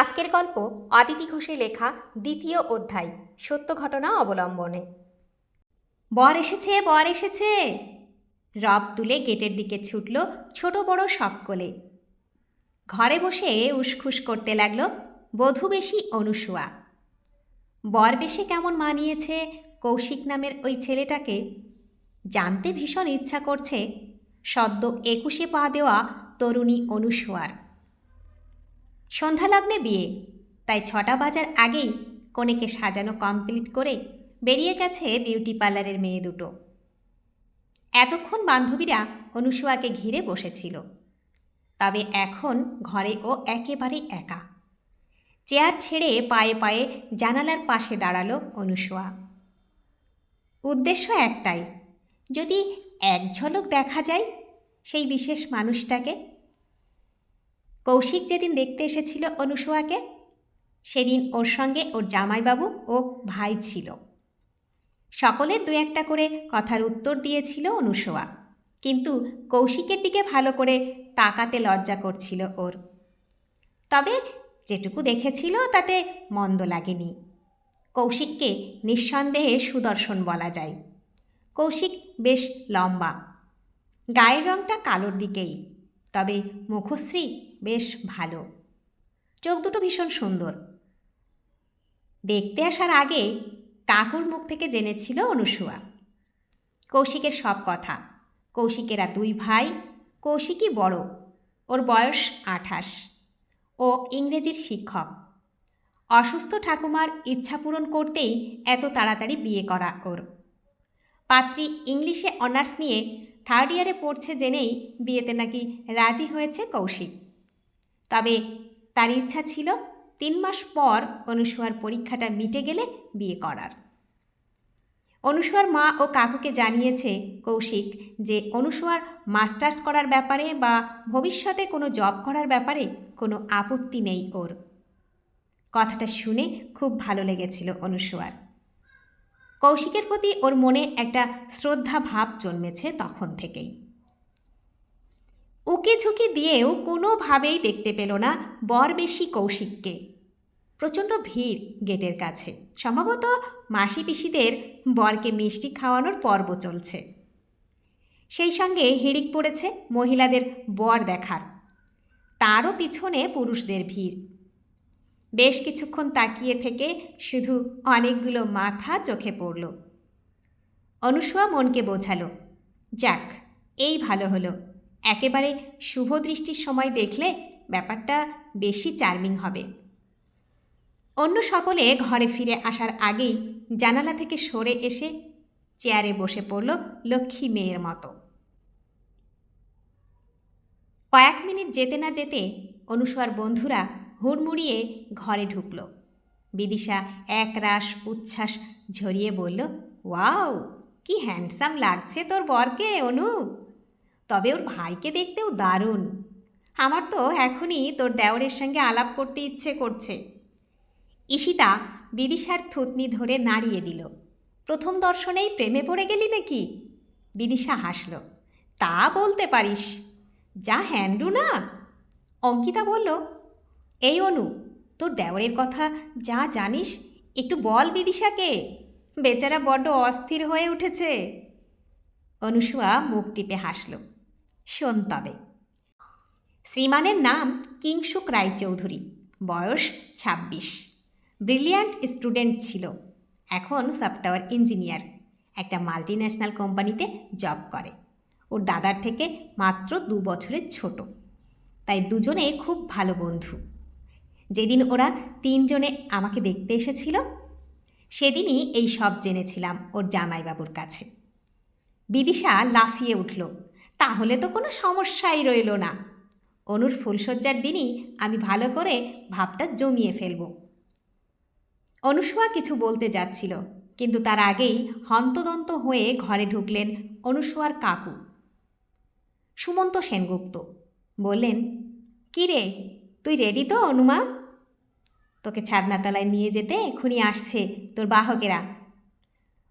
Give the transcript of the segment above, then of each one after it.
আজকের গল্প অদিতি ঘোষের লেখা দ্বিতীয় অধ্যায়, সত্য ঘটনা অবলম্বনে। বর এসেছে বর এসেছে। রব তুলে গেটের দিকে ছুটল ছোট বড় সকলে ঘরে বসে উসখুস করতে লাগল বধূ বেশি অনুসুয়া। বর বেশে কেমন মানিয়েছে কৌশিক নামের ওই ছেলেটাকে? জানতে ভীষণ ইচ্ছা করছে সদ্য একুশে পা দেওয়া তরুণী অনুসুয়ার। সন্ধ্যালগ্নে বিয়ে। তাই ছটা বাজার আগেই কনেকে সাজানো কমপ্লিট করে বেরিয়ে গেছে বিউটি পার্লারের মেয়ে দুটো। এতক্ষণ বান্ধবীরা অনুসুয়াকে ঘিরে বসেছিল। তবে এখন ঘরে ও একেবারে একা। চেয়ার ছেড়ে পায়ে পায়ে জানালার পাশে দাঁড়াল অনুসুয়া। উদ্দেশ্য একটাই, যদি এক ঝলক দেখা যায় সেই বিশেষ মানুষটাকে কৌশিক যেদিন দেখতে এসেছিল অনুসোয়াকে সেদিন ওর সঙ্গে ওর জামাইবাবু ও ভাই ছিল। সকলের দু একটা করে কথার উত্তর দিয়েছিল অনুসোয়া কিন্তু কৌশিকের দিকে ভালো করে তাকাতে লজ্জা করছিল ওর। তবে যেটুকু দেখেছিল তাতে মন্দ লাগেনি। কৌশিককে নিঃসন্দেহে সুদর্শন বলা যায়। কৌশিক বেশ লম্বা। গায়ের রঙটা কালোর দিকেই, তবে মুখশ্রী বেশ ভালো। চোখ দুটো ভীষণ সুন্দর। দেখতে আসার আগে কাকুর মুখ থেকে জেনেছিল অনুসুয়া। কৌশিকের সব কথা। কৌশিকেরা দুই ভাই, কৌশিকই বড়। ওর বয়স আঠাশ। ও ইংরেজির শিক্ষক। অসুস্থ ঠাকুমার ইচ্ছা পূরণ করতেই এত তাড়াতাড়ি বিয়ে করা ওর। পাত্রী ইংলিশে অনার্স নিয়ে থার্ড ইয়ারে পড়ছে জেনেই বিয়েতে নাকি রাজি হয়েছে কৌশিক। তবে তার ইচ্ছা ছিল তিন মাস পর অনুসুয়ার পরীক্ষাটা মিটে গেলে বিয়ে করার। অনুসুয়ার মা ও কাকুকে জানিয়েছে কৌশিক যে অনুসুয়ার মাস্টার্স করার ব্যাপারে বা ভবিষ্যতে কোনো জব করার ব্যাপারে কোনো আপত্তি নেই ওর। কথাটা শুনে খুব ভালো লেগেছিল অনুসুয়ার কৌশিকের প্রতি ওর মনে একটা শ্রদ্ধা ভাব জন্মেছে তখন থেকেই। উকে ঝুঁকি দিয়েও কোনোভাবেই দেখতে পেল না বর বেশি কৌশিককে। প্রচণ্ড ভিড় গেটের কাছে। সম্ভবত মাসি পিসিদের বরকে মিষ্টি খাওয়ানোর পর্ব চলছে। সেই সঙ্গে হিড়িক পড়েছে মহিলাদের বর দেখার। তারও পিছনে পুরুষদের ভিড়। বেশ কিছুক্ষণ তাকিয়ে থেকে শুধু অনেকগুলো মাথা চোখে পড়ল। অনুসুয়া মনকে বোঝালো, যাক, এই ভালো হলো। একেবারে শুভ দৃষ্টির সময় দেখলে ব্যাপারটা বেশি চার্মিং হবে। অন্য সকলে ঘরে ফিরে আসার আগেই জানালা থেকে সরে এসে চেয়ারে বসে পড়ল লক্ষ্মী মেয়ের মতো। কয়েক মিনিট যেতে না যেতে অনুসুয়ার বন্ধুরা হুড়মুড়িয়ে ঘরে ঢুকল। বিদিশা এক রাস উচ্ছ্বাস ঝরিয়ে বলল, ওয়াও, কি হ্যান্ডসাম লাগছে তোর বরকে অনু তবে ওর ভাইকে দেখতেও দারুণ। আমার তো এখনই তোর দেওরের সঙ্গে আলাপ করতে ইচ্ছে করছে। ঈশিতা বিদিশার থুতনি ধরে নাড়িয়ে দিল। প্রথম দর্শনেই প্রেমে পড়ে গেলি নাকি? বিদিশা হাসল। তা বলতে পারিস। যা হ্যান্ডু না? অঙ্কিতা বলল, এই অনু, তোর দেওরের কথা যা জানিস, একটু বল বিদিশাকে। বেচারা বড্ড অস্থির হয়ে উঠেছে। অনুসুয়া মুখ টিপে হাসল। শোন তবে। শ্রীমানের নাম কিংসুক রায়চৌধুরী, বয়স ছাব্বিশ। ব্রিলিয়ান্ট স্টুডেন্ট ছিল, এখন সফটওয়্যার ইঞ্জিনিয়ার। একটা মাল্টি ন্যাশনাল কোম্পানিতে জব করে। ওর দাদার থেকে মাত্র দু বছরের ছোট। তাই দুজনে খুব ভালো বন্ধু। যেদিন ওরা তিনজনে আমাকে দেখতে এসেছিল, সেদিনই এই সব জেনেছিলাম ওর জামাইবাবুর কাছে। বিদিশা লাফিয়ে উঠল তাহলে তো কোনো সমস্যাই রইল না। অনুর ফুলশয্যার দিনই আমি ভালো করে ভাবটা জমিয়ে ফেলব। অনুসুয়া কিছু বলতে যাচ্ছিল, কিন্তু তার আগেই হন্তদন্ত হয়ে ঘরে ঢুকলেন অনুসুয়ার কাকু। সুমন্ত সেনগুপ্ত, বললেন কী রে তুই রেডি তো, অনুমা? তোকে ছাদনাতলায় নিয়ে যেতে এক্ষুনি আসছে তোর বাহকেরা।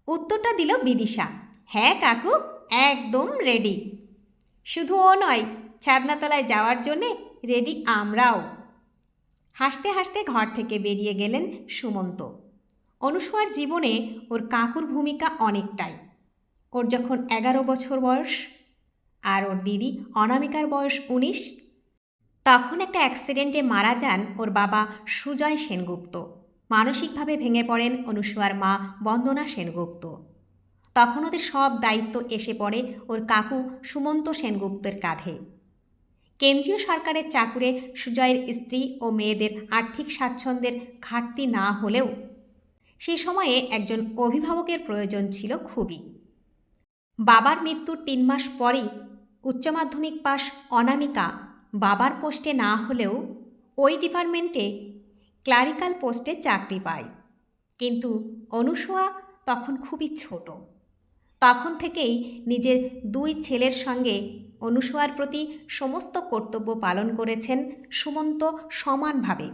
উত্তরটা দিল বিদিশা হ্যাঁ কাকু, একদম রেডি শুধু ও নয়, ছাদনাতলায় যাওয়ার জন্যে রেডি আমরাও। হাসতে হাসতে ঘর থেকে বেরিয়ে গেলেন সুমন্ত। অনুসুয়ার জীবনে ওর কাকুর ভূমিকা অনেকটাই। ওর যখন এগারো বছর বয়স আর ওর দিদি অনামিকার বয়স উনিশ, তখন একটা অ্যাক্সিডেন্টে মারা যান ওর বাবা সুজয় সেনগুপ্ত। মানসিকভাবে ভেঙে পড়েন অনুসুয়ার মা বন্দনা সেনগুপ্ত। তখন ওদের সব দায়িত্ব এসে পড়ে ওর কাকু সুমন্ত সেনগুপ্তের কাঁধে। কেন্দ্রীয় সরকারের চাকুরে সুজয়ের স্ত্রী ও মেয়েদের আর্থিক স্বাচ্ছন্দ্যের ঘাটতি না হলেও সে সময়ে একজন অভিভাবকের প্রয়োজন ছিল খুবই। বাবার মৃত্যুর তিন মাস পরেই উচ্চ মাধ্যমিক পাশ অনামিকা বাবার পোস্টে না হলেও ওই ডিপার্টমেন্টে ক্লারিক্যাল পোস্টে চাকরি পায়। কিন্তু অনুসোয়া তখন খুবই ছোট। তখন থেকেই নিজের দুই ছেলের সঙ্গে অনুসোয়ার প্রতি সমস্ত কর্তব্য পালন করেছেন সুমন্ত সমানভাবে।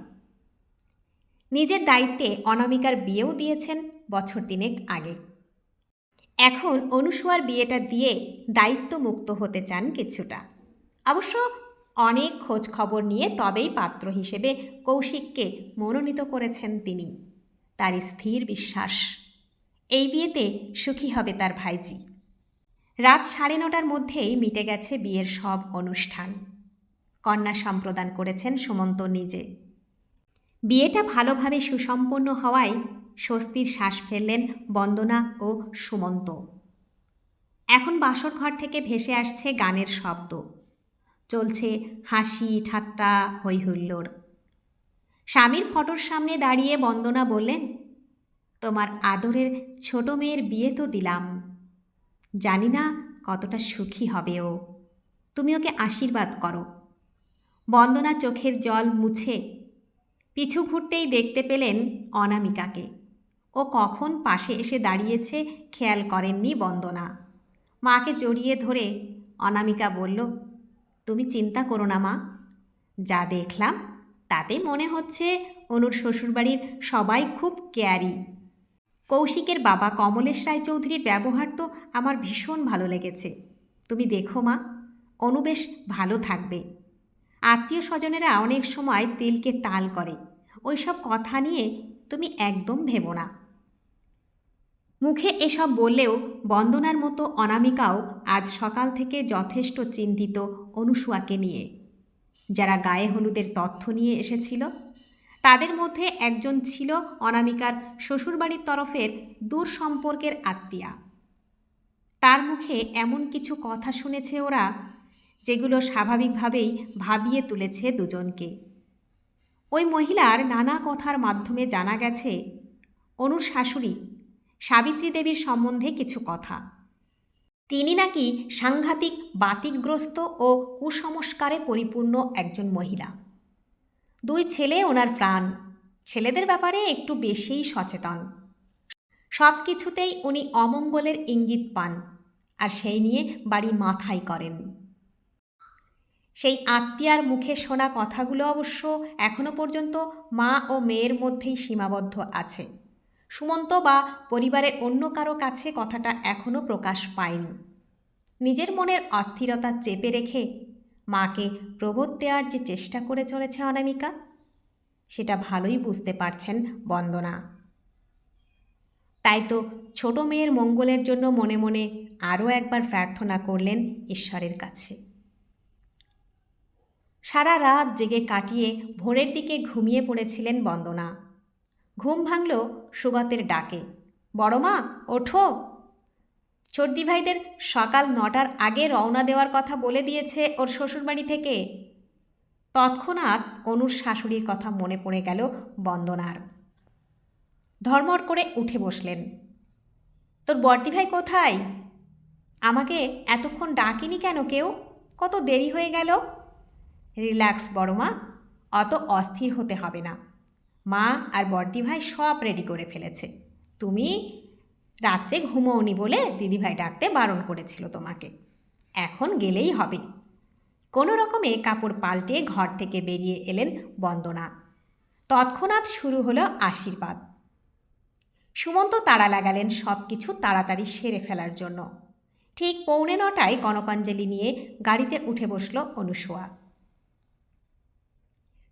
নিজের দায়িত্বে অনামিকার বিয়েও দিয়েছেন বছর তিনেক আগে। এখন অনুসুয়ার বিয়েটা দিয়ে দায়িত্ব মুক্ত হতে চান কিছুটা। অবশ্য অনেক খোঁজ খবর নিয়ে তবেই পাত্র হিসেবে কৌশিককে মনোনীত করেছেন তিনি। তার স্থির বিশ্বাস। এই বিয়েতে সুখী হবে তার ভাইজি। রাত সাড়ে নটার মধ্যেই মিটে গেছে বিয়ের সব অনুষ্ঠান। কন্যা সম্প্রদান করেছেন সুমন্ত নিজে। বিয়েটা ভালোভাবে সুসম্পন্ন হওয়ায় স্বস্তির শ্বাস ফেললেন বন্দনা ও সুমন্ত। এখন বাসর ঘর থেকে ভেসে আসছে গানের শব্দ। চলছে হাসি ঠাট্টা হৈহুল্লোড়। স্বামীর ফটোর সামনে দাঁড়িয়ে বন্দনা বললেন তোমার আদরের ছোট মেয়ের বিয়ে তো দিলাম। জানি না কতটা সুখী হবে ও। তুমি ওকে আশীর্বাদ করো। বন্দনা চোখের জল মুছে পিছু ঘুরতেই দেখতে পেলেন অনামিকাকে। ও কখন পাশে এসে দাঁড়িয়েছে খেয়াল করেননি বন্দনা। মাকে জড়িয়ে ধরে অনামিকা বলল, তুমি চিন্তা করো না মা। যা দেখলাম তাতে মনে হচ্ছে অনুর শ্বশুরবাড়ির সবাই খুব কেয়ারি। কৌশিকের বাবা কমলেশ রায়চৌধুরীর ব্যবহার তো আমার ভীষণ ভালো লেগেছে। তুমি দেখো মা, অনুবেশ ভালো থাকবে। আত্মীয় স্বজনেরা অনেক সময় তিলকে তাল করে। ওইসব কথা নিয়ে তুমি একদম ভেবো না। মুখে এসব বললেও বন্দনার মতো অনামিকাও আজ সকাল থেকে যথেষ্ট চিন্তিত অনুসুয়াকে নিয়ে। যারা গায়ে হলুদের তথ্য নিয়ে এসেছিল তাদের মধ্যে একজন ছিল অনামিকার শ্বশুরবাড়ির তরফের দূর সম্পর্কের আত্মীয়া। তার মুখে এমন কিছু কথা শুনেছে ওরা, যেগুলো স্বাভাবিকভাবেই ভাবিয়ে তুলেছে দুজনকে। ওই মহিলার নানা কথার মাধ্যমে জানা গেছে, অনুর শাশুড়ি সাবিত্রী দেবীর সম্বন্ধে কিছু কথা। তিনি নাকি সাংঘাতিক বাতিকগ্রস্ত ও কুসংস্কারে পরিপূর্ণ একজন মহিলা। দুই ছেলে ওনার প্রাণ। ছেলেদের ব্যাপারে একটু বেশিই সচেতন। সব কিছুতেই উনি অমঙ্গলের ইঙ্গিত পান আর সেই নিয়ে বাড়ি মাথায় করেন। সেই আত্মীয়ার মুখে শোনা কথাগুলো অবশ্য এখনও পর্যন্ত মা ও মেয়ের মধ্যেই সীমাবদ্ধ আছে। সুমন্ত বা পরিবারের অন্য কারও কাছে কথাটা এখনও প্রকাশ পায়নি। নিজের মনের অস্থিরতা চেপে রেখে মাকে প্রবোধ দেওয়ার যে চেষ্টা করে চলেছে অনামিকা, সেটা ভালোই বুঝতে পারছেন বন্দনা। তাই তো ছোট মেয়ের মঙ্গলের জন্য মনে মনে আরও একবার প্রার্থনা করলেন ঈশ্বরের কাছে। সারা রাত জেগে কাটিয়ে ভোরের দিকে ঘুমিয়ে পড়েছিলেন বন্দনা। ঘুম ভাঙল সুগতের ডাকে বড় মা ওঠো! চর্দি ভাইদের সকাল নটার আগে রওনা দেওয়ার কথা বলে দিয়েছে ওর শ্বশুরবাড়ি থেকে। তৎক্ষণাৎ অনুর শাশুড়ির কথা মনে পড়ে গেল বন্দনার। ধর্মর করে উঠে বসলেন। তোর বর্দি ভাই কোথায়? আমাকে এতক্ষণ ডাকিনি কেন কেউ? কত দেরি হয়ে গেল? রিল্যাক্স বড় মা, অত অস্থির হতে হবে না। মা আর বর্দি ভাই সব রেডি করে ফেলেছে। তুমি রাত্রে ঘুমোওনি বলে দিদিভাই ডাকতে বারণ করেছিল তোমাকে। এখন গেলেই হবে। কোনো রকমে কাপড় পাল্টে ঘর থেকে বেরিয়ে এলেন বন্দনা। তৎক্ষণাৎ শুরু হলো আশীর্বাদ। সুমন্ত তাড়া লাগালেন সব কিছু তাড়াতাড়ি সেরে ফেলার জন্য। ঠিক পৌনে নটায় কনকাঞ্জলি নিয়ে গাড়িতে উঠে বসল অনুসোয়া।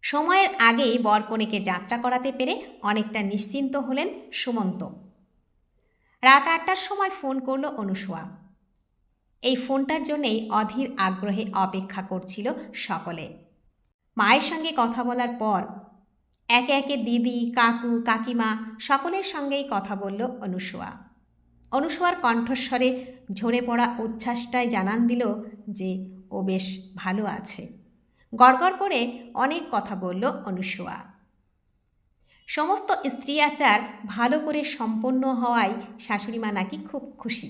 সময়ের আগেই বরকনেকে যাত্রা করাতে পেরে অনেকটা নিশ্চিন্ত হলেন সুমন্ত। রাত আটটার সময় ফোন করল অনুসুয়া এই ফোনটার জন্যেই অধীর আগ্রহে অপেক্ষা করছিল সকলে। মায়ের সঙ্গে কথা বলার পর একে একে দিদি, কাকু, কাকিমা সকলের সঙ্গেই কথা বলল অনুসুয়া অনুসুয়ার কণ্ঠস্বরে ঝরে পড়া উচ্ছ্বাসটায় জানান দিল যে ও বেশ ভালো আছে। গড়গড় করে অনেক কথা বলল অনুসুয়া সমস্ত স্ত্রী আচার ভালো করে সম্পন্ন হওয়ায় শাশুড়িমা নাকি খুব খুশি।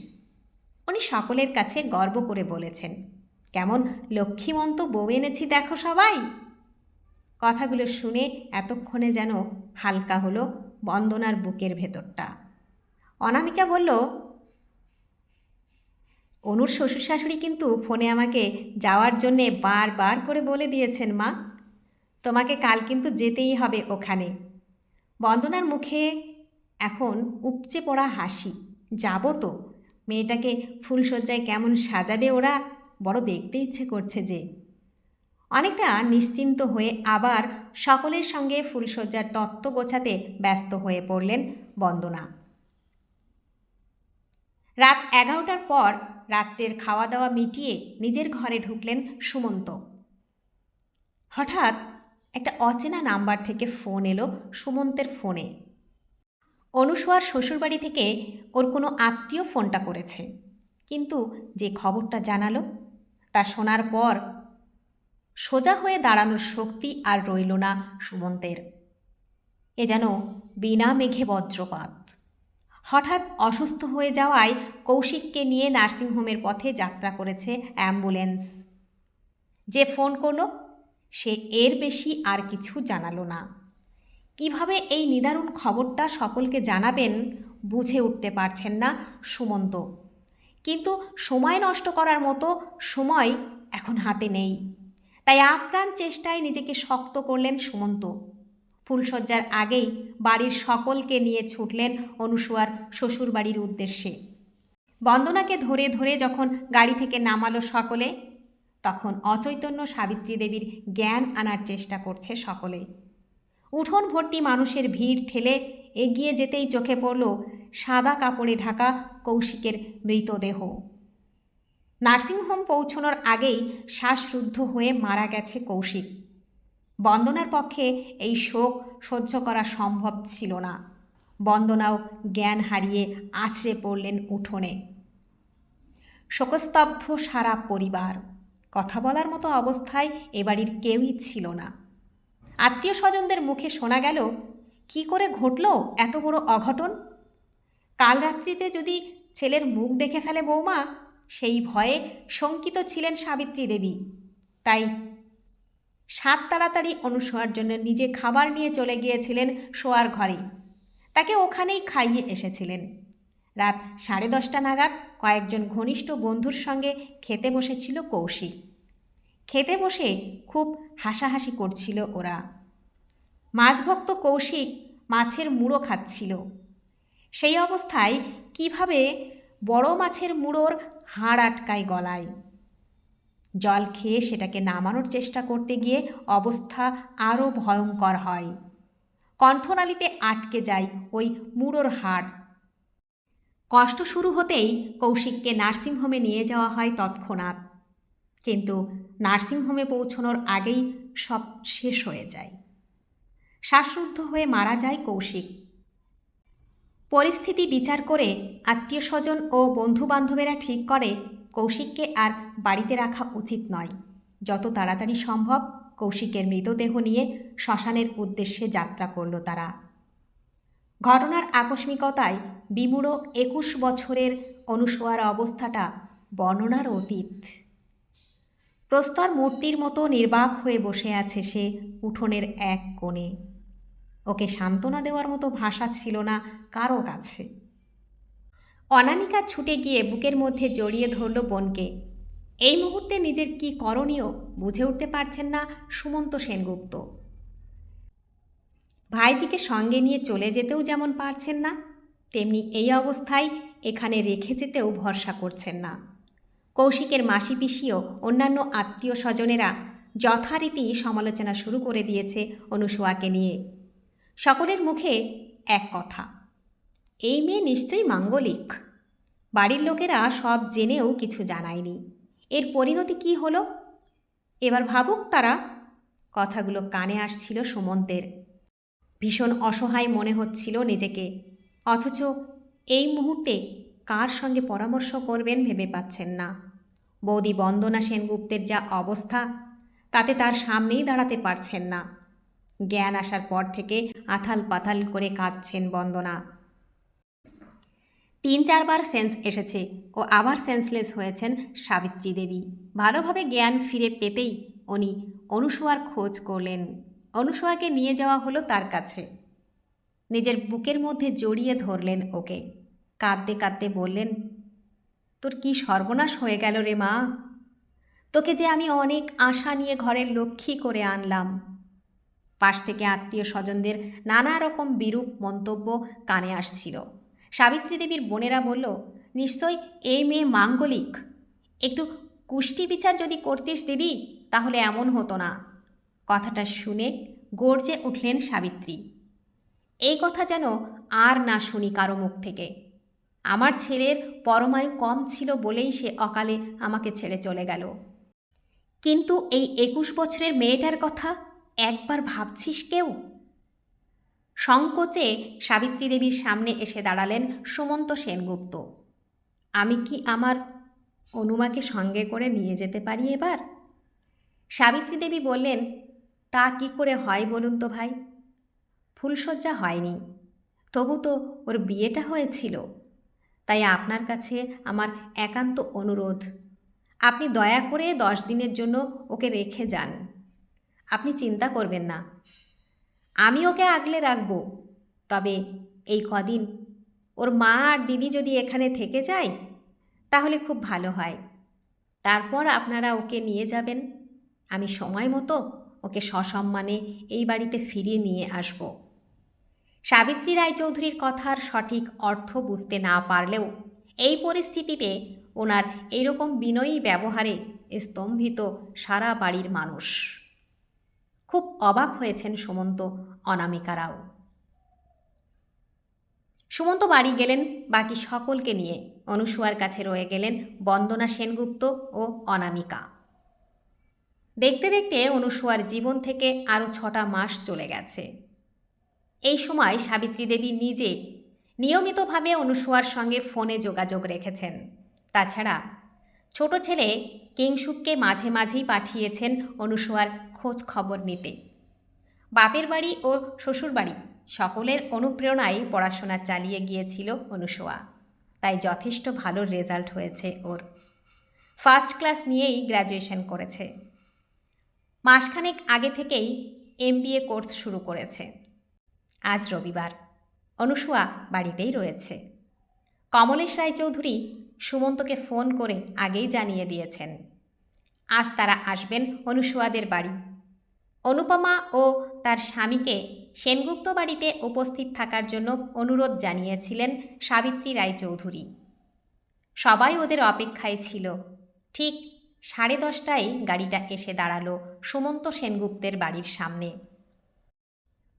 উনি সকলের কাছে গর্ব করে বলেছেন, কেমন লক্ষ্মীমন্ত বউ এনেছি দেখো সবাই? কথাগুলো শুনে এতক্ষণে যেন হালকা হলো বন্দনার বুকের ভেতরটা। অনামিকা বলল, অনুর শ্বশুর শাশুড়ি কিন্তু ফোনে আমাকে যাওয়ার জন্যে বারবার করে বলে দিয়েছেন মা। তোমাকে কাল কিন্তু যেতেই হবে ওখানে। বন্দনার মুখে এখন উপচে পড়া হাসি। যাব তো। মেয়েটাকে ফুলসজ্জায় কেমন সাজাবে ওরা? বড় দেখতে ইচ্ছে করছে যে। অনেকটা নিশ্চিন্ত হয়ে আবার সকলের সঙ্গে ফুলসজ্জার তত্ত্ব গোছাতে ব্যস্ত হয়ে পড়লেন বন্দনা। রাত এগারোটার পর রাত্রের খাওয়া দাওয়া মিটিয়ে নিজের ঘরে ঢুকলেন সুমন্ত। হঠাৎ একটা অচেনা নাম্বার থেকে ফোন এলো সুমন্তের ফোনে। অনুসোয়ার শ্বশুরবাড়ি থেকে ওর কোনো আত্মীয় ফোনটা করেছে। কিন্তু যে খবরটা জানালো, তা শোনার পর সোজা হয়ে দাঁড়ানোর শক্তি আর রইল না সুমন্তের। এ যেন বিনা মেঘে বজ্রপাত। হঠাৎ অসুস্থ হয়ে যাওয়ায় কৌশিককে নিয়ে নার্সিংহোমের পথে যাত্রা করেছে অ্যাম্বুলেন্স। যে ফোন করল সে এর বেশি আর কিছু জানালো না। কীভাবে এই নিদারুণ খবরটা সকলকে জানাবেন বুঝে উঠতে পারছেন না সুমন্ত। কিন্তু সময় নষ্ট করার মতো সময় এখন হাতে নেই। তাই আপ্রাণ চেষ্টায় নিজেকে শক্ত করলেন সুমন্ত। ফুলশয্যার আগেই বাড়ির সকলকে নিয়ে ছুটলেন অনুসুয়ার শ্বশুর বাড়ির উদ্দেশ্যে। বন্দনাকে ধরে ধরে যখন গাড়ি থেকে নামালো সকলে তখন অচৈতন্য সাবিত্রী দেবীর জ্ঞান আনার চেষ্টা করছে সকলে উঠোন ভর্তি মানুষের ভিড় ঠেলে এগিয়ে যেতেই চোখে পড়ল সাদা কাপড়ে ঢাকা কৌশিকের মৃতদেহ। নার্সিংহোম পৌঁছনোর আগেই শ্বাসরুদ্ধ হয়ে মারা গেছে কৌশিক। বন্দনার পক্ষে এই শোক সহ্য করা সম্ভব ছিল না। বন্দনাও জ্ঞান হারিয়ে আছড়ে পড়লেন উঠোনে। শোকস্তব্ধ সারা পরিবার। কথা বলার মতো অবস্থায় এ বাড়ির কেউই ছিল না। আত্মীয় স্বজনদের মুখে শোনা গেল, কি করে ঘটল এত বড় অঘটন? কাল রাত্রিতে যদি ছেলের মুখ দেখে ফেলে বৌমা, সেই ভয়ে শঙ্কিত ছিলেন সাবিত্রী দেবী। তাই সাত তাড়াতাড়ি অনুসরার জন্য নিজে খাবার নিয়ে চলে গিয়েছিলেন শোয়ার ঘরে। তাকে ওখানেই খাইয়ে এসেছিলেন। রাত সাড়ে দশটা নাগাদ কয়েকজন ঘনিষ্ঠ বন্ধুর সঙ্গে খেতে বসেছিল কৌশিক। খেতে বসে খুব হাসাহাসি করছিল ওরা। মাছভক্ত কৌশিক মাছের মুড়ো খাচ্ছিল। সেই অবস্থায় কীভাবে বড় মাছের মুড়োর হাড় আটকায় গলায়। জল খেয়ে সেটাকে নামানোর চেষ্টা করতে গিয়ে অবস্থা আরও ভয়ঙ্কর হয়। কণ্ঠনালীতে আটকে যায় ওই মুড়োর হাড়। কষ্ট শুরু হতেই কৌশিককে নার্সিংহোমে নিয়ে যাওয়া হয় তৎক্ষণাৎ। কিন্তু নার্সিংহোমে পৌঁছনোর আগেই সব শেষ হয়ে যায়। শ্বাসরুদ্ধ হয়ে মারা যায় কৌশিক। পরিস্থিতি বিচার করে আত্মীয় স্বজন ও বন্ধুবান্ধবেরা ঠিক করে কৌশিককে আর বাড়িতে রাখা উচিত নয়। যত তাড়াতাড়ি সম্ভব কৌশিকের মৃতদেহ নিয়ে শ্মশানের উদ্দেশ্যে যাত্রা করল তারা। ঘটনার আকস্মিকতায় বিমূঢ় একুশ বছরের অনুসোয়ার অবস্থাটা বর্ণনার অতীত। প্রস্তর মূর্তির মতো নির্বাক হয়ে বসে আছে সে উঠোনের এক কোণে। ওকে সান্ত্বনা দেওয়ার মতো ভাষা ছিল না কারও কাছে। অনামিকা ছুটে গিয়ে বুকের মধ্যে জড়িয়ে ধরল বোনকে। এই মুহূর্তে নিজের কি করণীয় বুঝে উঠতে পারছেন না সুমন্ত সেনগুপ্ত। ভাইজিকে সঙ্গে নিয়ে চলে যেতেও যেমন পারছেন না, তেমনি এই অবস্থায় এখানে রেখে যেতেও ভরসা করছেন না। কৌশিকের মাসি পিসিও অন্যান্য আত্মীয় স্বজনেরা যথারীতি সমালোচনা শুরু করে দিয়েছে অনুসুয়াকে নিয়ে। সকলের মুখে এক কথা, এই মেয়ে নিশ্চয়ই মাঙ্গলিক। বাড়ির লোকেরা সব জেনেও কিছু জানায়নি। এর পরিণতি কি হলো? এবার ভাবুক তারা। কথাগুলো কানে আসছিল সুমন্তের। ভীষণ অসহায় মনে হচ্ছিল নিজেকে। অথচ এই মুহূর্তে কার সঙ্গে পরামর্শ করবেন ভেবে পাচ্ছেন না। বৌদি বন্দনা সেনগুপ্তের যা অবস্থা, তাতে তার সামনেই দাঁড়াতে পারছেন না। জ্ঞান আসার পর থেকে আথাল পাথাল করে কাঁদছেন বন্দনা। তিন চারবার সেন্স এসেছে ও আবার সেন্সলেস হয়েছেন সাবিত্রী দেবী। ভালোভাবে জ্ঞান ফিরে পেতেই উনি অনুসোয়ার খোঁজ করলেন। অনুসোয়াকে নিয়ে যাওয়া হলো তার কাছে। নিজের বুকের মধ্যে জড়িয়ে ধরলেন ওকে। কাঁদতে কাঁদতে বললেন তোর কি সর্বনাশ হয়ে গেল রে মা? তোকে যে আমি অনেক আশা নিয়ে ঘরের লক্ষ্মী করে আনলাম। পাশ থেকে আত্মীয় স্বজনদের নানা রকম বিরূপ মন্তব্য কানে আসছিল। সাবিত্রী দেবীর বোনেরা বলল, নিশ্চয় এই মেয়ে মাঙ্গলিক। একটু কুষ্টি বিচার যদি করতিস দিদি, তাহলে এমন হতো না। কথাটা শুনে গর্জে উঠলেন সাবিত্রী। এই কথা যেন আর না শুনি কারও মুখ থেকে। আমার ছেলের পরমায়ু কম ছিল বলেই সে অকালে আমাকে ছেড়ে চলে গেল। কিন্তু এই একুশ বছরের মেয়েটার কথা একবার ভাবছিস কেউ? সংকোচে সাবিত্রী দেবীর সামনে এসে দাঁড়ালেন সুমন্ত সেনগুপ্ত। আমি কি আমার অনুমাকে সঙ্গে করে নিয়ে যেতে পারি এবার? সাবিত্রী দেবী বললেন, তা কি করে হয় বলুন তো ভাই? ফুলশয্যা হয়নি। তবু তো ওর বিয়েটা হয়েছিল। তাই আপনার কাছে আমার একান্ত অনুরোধ। আপনি দয়া করে দশ দিনের জন্য ওকে রেখে যান। আপনি চিন্তা করবেন না। আমি ওকে আগলে রাখব। তবে এই কদিন ওর মা আর দিদি যদি এখানে থেকে যায়, তাহলে খুব ভালো হয়। তারপর আপনারা ওকে নিয়ে যাবেন। আমি সময় মতো ওকে সসম্মানে এই বাড়িতে ফিরিয়ে নিয়ে আসব। সাবিত্রী রায়চৌধুরীর কথার সঠিক অর্থ বুঝতে না পারলেও এই পরিস্থিতিতে ওনার এইরকম বিনয়ী ব্যবহারে স্তম্ভিত সারা বাড়ির মানুষ। খুব অবাক হয়েছেন সুমন্ত অনামিকারাও সুমন্ত বাড়ি গেলেন, বাকি সকলকে নিয়ে অনুসুয়ার কাছে রয়ে গেলেন বন্দনা সেনগুপ্ত ও অনামিকা। দেখতে দেখতে অনুসুয়ার জীবন থেকে আরও ছটা মাস চলে গেছে। এই সময় সাবিত্রী দেবী নিজে নিয়মিতভাবে অনুসুয়ার সঙ্গে ফোনে যোগাযোগ রেখেছেন। তাছাড়া ছোট ছেলে কিংসুককে মাঝে মাঝেই পাঠিয়েছেন অনুসুয়ার খোঁজ খবর নিতে। বাপের বাড়ি ও শ্বশুর বাড়ি সকলের অনুপ্রেরণায় পড়াশোনা চালিয়ে গিয়েছিল অনুসুয়া তাই যথেষ্ট ভালো রেজাল্ট হয়েছে ওর। ফার্স্ট ক্লাস নিয়েই গ্র্যাজুয়েশন করেছে। মাসখানেক আগে থেকেই এমবিএ কোর্স শুরু করেছে। আজ রবিবার। অনুসুয়া বাড়িতেই রয়েছে। কমলেশ রায়চৌধুরী সুমন্তকে ফোন করে আগেই জানিয়ে দিয়েছেন, আজ তারা আসবেন অনুসুয়াদের বাড়ি। অনুপমা ও তার স্বামীকে সেনগুপ্ত বাড়িতে উপস্থিত থাকার জন্য অনুরোধ জানিয়েছিলেন সাবিত্রী রায়চৌধুরী। সবাই ওদের অপেক্ষায় ছিল। ঠিক সাড়ে দশটায় গাড়িটা এসে দাঁড়াল সুমন্ত সেনগুপ্তের বাড়ির সামনে।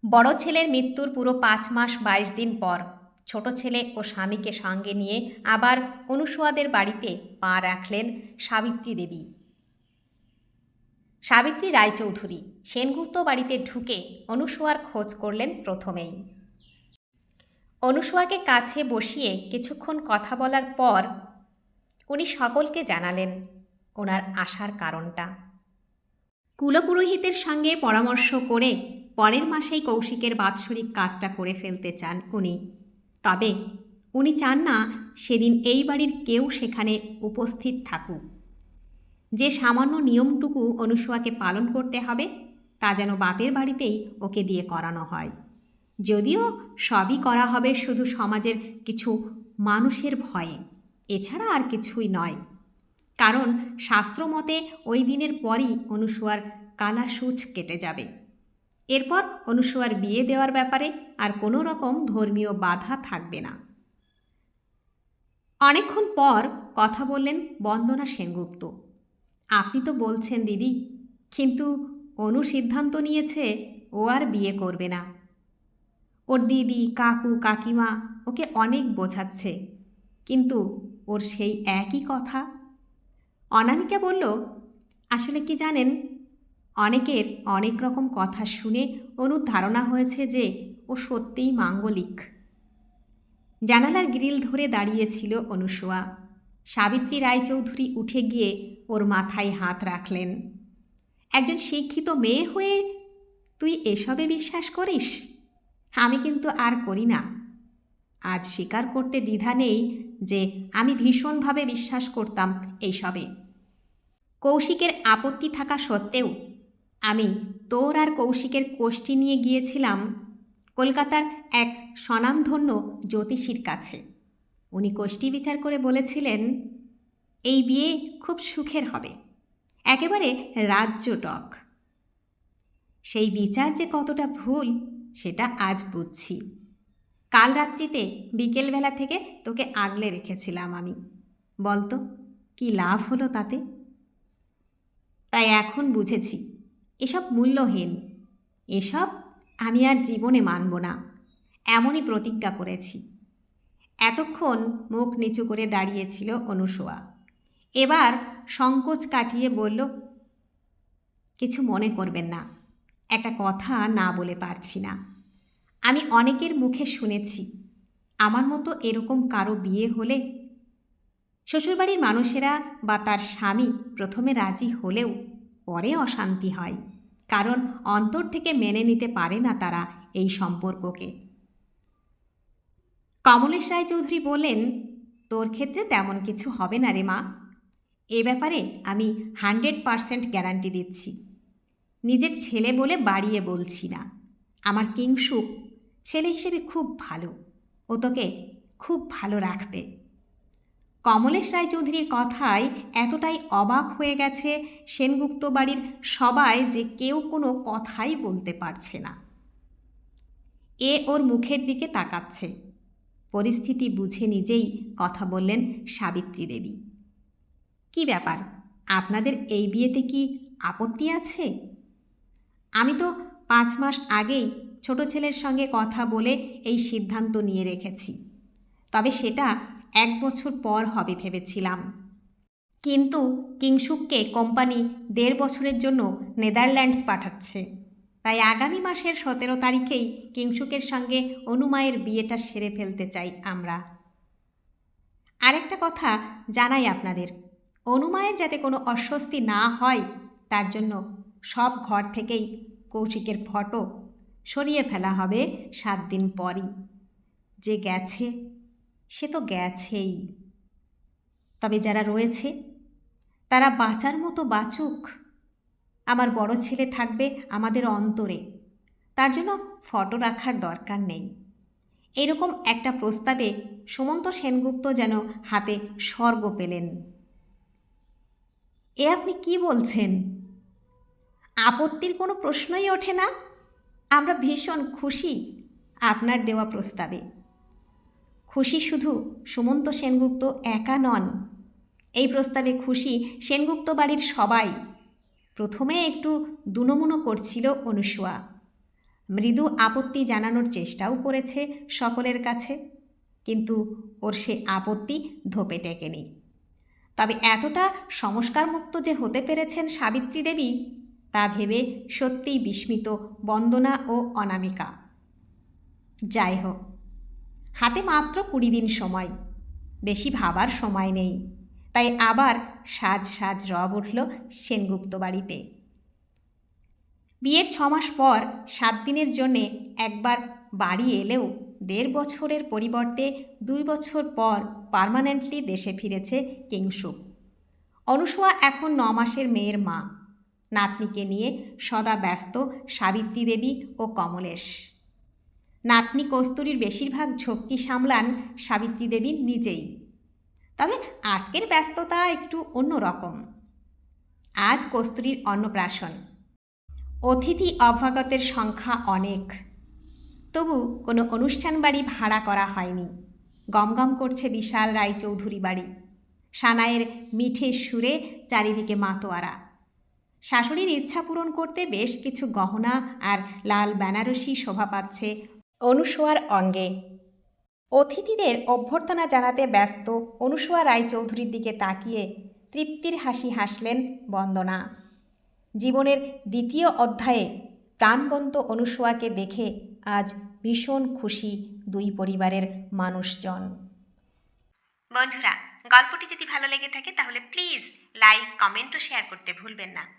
বড় ছেলের মৃত্যুর পুরো পাঁচ মাস বাইশ দিন পর, ছোট ছেলে ও স্বামীকে সঙ্গে নিয়ে আবার অনুসুয়াদের বাড়িতে পা রাখলেন সাবিত্রী দেবী। সাবিত্রী রায়চৌধুরী সেনগুপ্ত বাড়িতে ঢুকে অনুসুয়ার খোঁজ করলেন প্রথমেই। অনুসুয়াকে কাছে বসিয়ে কিছুক্ষণ কথা বলার পর উনি সকলকে জানালেন ওনার আসার কারণটা। কুলপুরোহিতের সঙ্গে পরামর্শ করে পরের মাসেই কৌশিকের বাৎসরিক কাজটা করে ফেলতে চান উনি। তবে উনি চান না সেদিন এই বাড়ির কেউ সেখানে উপস্থিত থাকুক। যে সামান্য নিয়মটুকু অনুসুয়াকে পালন করতে হবে, তা যেন বাপের বাড়িতেই ওকে দিয়ে করানো হয়। যদিও সবই করা হবে শুধু সমাজের কিছু মানুষের ভয়ে, এছাড়া আর কিছুই নয়। কারণ শাস্ত্রমতে ওই দিনের পরই অনুসুয়ার কালাসুচ কেটে যাবে। এরপর অনুসুয়ার বিয়ে দেওয়ার ব্যাপারে আর কোনো রকম ধর্মীয় বাধা থাকবে না। অনেকক্ষণ পর কথা বললেন বন্দনা সেনগুপ্ত। আপনি তো বলছেন, দিদি, কিন্তু অনু সিদ্ধান্ত নিয়েছে ও আর বিয়ে করবে না। ওর দিদি, কাকু, কাকিমা ওকে অনেক বোঝাচ্ছে, কিন্তু ওর সেই একই কথা। অনামিকা বলল, আসলে কি জানেন অনেকের অনেক রকম কথা শুনে অনুর ধারণা হয়েছে যে ও সত্যিই মাঙ্গলিক। জানালার গ্রিল ধরে দাঁড়িয়েছিল অনুসোয়া। সাবিত্রী রায়চৌধুরী উঠে গিয়ে ওর মাথায় হাত রাখলেন। একজন শিক্ষিত মেয়ে হয়ে তুই এসবে বিশ্বাস করিস? আমি কিন্তু আর করি না। আজ স্বীকার করতে দ্বিধা নেই যে আমি ভীষণভাবে বিশ্বাস করতাম এইসবে কৌশিকের আপত্তি থাকা সত্ত্বেও আমি তোর আর কৌশিকের কোষ্ঠী নিয়ে গিয়েছিলাম কলকাতার এক স্বনামধন্য জ্যোতিষীর কাছে। উনি কোষ্ঠী বিচার করে বলেছিলেন, এই বিয়ে খুব সুখের হবে, একেবারে রাজ্যটক সেই বিচার যে কতটা ভুল, সেটা আজ বুঝছি। কাল রাত্রিতে বিকেলবেলা থেকে তোকে আগলে রেখেছিলাম আমি। বলতো, কি লাভ হলো তাতে? তাই এখন বুঝেছি এসব মূল্যহীন। এসব আমি আর জীবনে মানব না। এমনই প্রতিজ্ঞা করেছি। এতক্ষণ মুখ নিচু করে দাঁড়িয়েছিল অনুসোয়া। এবার সংকোচ কাটিয়ে বলল, কিছু মনে করবেন না। একটা কথা না বলে পারছি না। আমি অনেকের মুখে শুনেছি। আমার মতো এরকম কারও বিয়ে হলে শ্বশুরবাড়ির মানুষেরা বা তার স্বামী প্রথমে রাজি হলেও পরে অশান্তি হয়। কারণ অন্তর থেকে মেনে নিতে পারে না তারা এই সম্পর্ককে। কমলেশ রায়চৌধুরী বললেন, তোর ক্ষেত্রে তেমন কিছু হবে না রে মা। এ ব্যাপারে আমি হান্ড্রেড পারসেন্ট গ্যারান্টি দিচ্ছি। নিজের ছেলে বলে বাড়িয়ে বলছি না। আমার কিংসুক ছেলে হিসেবে খুব ভালো। ও তোকে খুব ভালো রাখবে। কমলেশ রায়চৌধুরীর কথায় এতটাই অবাক হয়ে গেছে সেনগুপ্ত বাড়ির সবাই যে কেউ কোনো কথাই বলতে পারছে না। এ ওর মুখের দিকে তাকাচ্ছে। পরিস্থিতি বুঝে নিজেই কথা বললেন সাবিত্রী দেবী। কি ব্যাপার? আপনাদের এই বিয়েতে কি আপত্তি আছে? আমি তো পাঁচ মাস আগেই ছোট ছেলের সঙ্গে কথা বলে এই সিদ্ধান্ত নিয়ে রেখেছি। তবে সেটা এক বছর পর হবে ভেবেছিলাম। কিন্তু কিংসুককে কোম্পানি দেড় বছরের জন্য নেদারল্যান্ডস পাঠাচ্ছে। তাই আগামী মাসের সতেরো তারিখেই কিংসুকের সঙ্গে অনুমায়ের বিয়েটা সেরে ফেলতে চাই আমরা। আরেকটা কথা জানাই আপনাদের। অনুমায়ের যাতে কোনো অস্বস্তি না হয়, তার জন্য সব ঘর থেকেই কৌশিকের ফটো সরিয়ে ফেলা হবে সাত দিন পরই। যে গেছে সে তো গেছেই। তবে যারা রয়েছে, তারা বাঁচার মতো বাঁচুক। আমার বড় ছেলে থাকবে আমাদের অন্তরে, তার জন্য ফটো রাখার দরকার নেই। এরকম একটা প্রস্তাবে সুমন্ত সেনগুপ্ত যেন হাতে স্বর্গ পেলেন। এ আপনি কি বলছেন? আপত্তির কোনো প্রশ্নই ওঠে না? আমরা ভীষণ খুশি আপনার দেওয়া প্রস্তাবে। খুশি শুধু সুমন্ত সেনগুপ্ত একা নন। এই প্রস্তাবে খুশি সেনগুপ্ত বাড়ির সবাই। প্রথমে একটু দুনমুনো করছিল অনুসুয়া। মৃদু আপত্তি জানানোর চেষ্টাও করেছে সকলের কাছে, কিন্তু ওর সে আপত্তি ধোপে টেকেনি। তবে এতটা সংস্কারমুক্ত যে হতে পেরেছেন সাবিত্রী দেবী, তা ভেবে সত্যিই বিস্মিত বন্দনা ও অনামিকা। যাই হোক হাতে মাত্র কুড়ি দিন সময়। বেশি ভাবার সময় নেই। তাই আবার সাজ সাজ রব উঠল সেনগুপ্ত বাড়িতে। বিয়ের ছমাস পর সাত দিনের জন্যে একবার বাড়ি এলেও দেড় বছরের পরিবর্তে দুই বছর পর পার্মানেন্টলি দেশে ফিরেছে কিংসুক অনুসুয়া এখন ন মাসের মেয়ের মা। নাতনিকে নিয়ে সদা ব্যস্ত সাবিত্রী দেবী ও কমলেশ। নাতনি কস্তুরীর বেশিরভাগ ঝক্কি সামলান সাবিত্রী দেবী নিজেই। তবে আজকের ব্যস্ততা একটু অন্য রকম। আজ কস্তুরীর অন্নপ্রাশন। অতিথি অভ্যাগতের সংখ্যা অনেক। তবু কোনো অনুষ্ঠান বাড়ি ভাড়া করা হয়নি। গমগম করছে বিশাল রায়চৌধুরী বাড়ি। সানায়ের মিঠে সুরে চারিদিকে মাতোয়ারা। শাশুড়ির ইচ্ছা পূরণ করতে বেশ কিছু গহনা আর লাল বেনারসি শোভা পাচ্ছে অনুসোয়ার অঙ্গে। অতিথিদের অভ্যর্থনা জানাতে ব্যস্ত অনুসুয়া রায়চৌধুরীর দিকে তাকিয়ে তৃপ্তির হাসি হাসলেন বন্দনা। জীবনের দ্বিতীয় অধ্যায়ে প্রাণবন্ত অনুসোয়াকে দেখে আজ ভীষণ খুশি দুই পরিবারের মানুষজন। বন্ধুরা, গল্পটি যদি ভালো লেগে থাকে তাহলে প্লিজ লাইক, কমেন্ট ও শেয়ার করতে ভুলবেন না।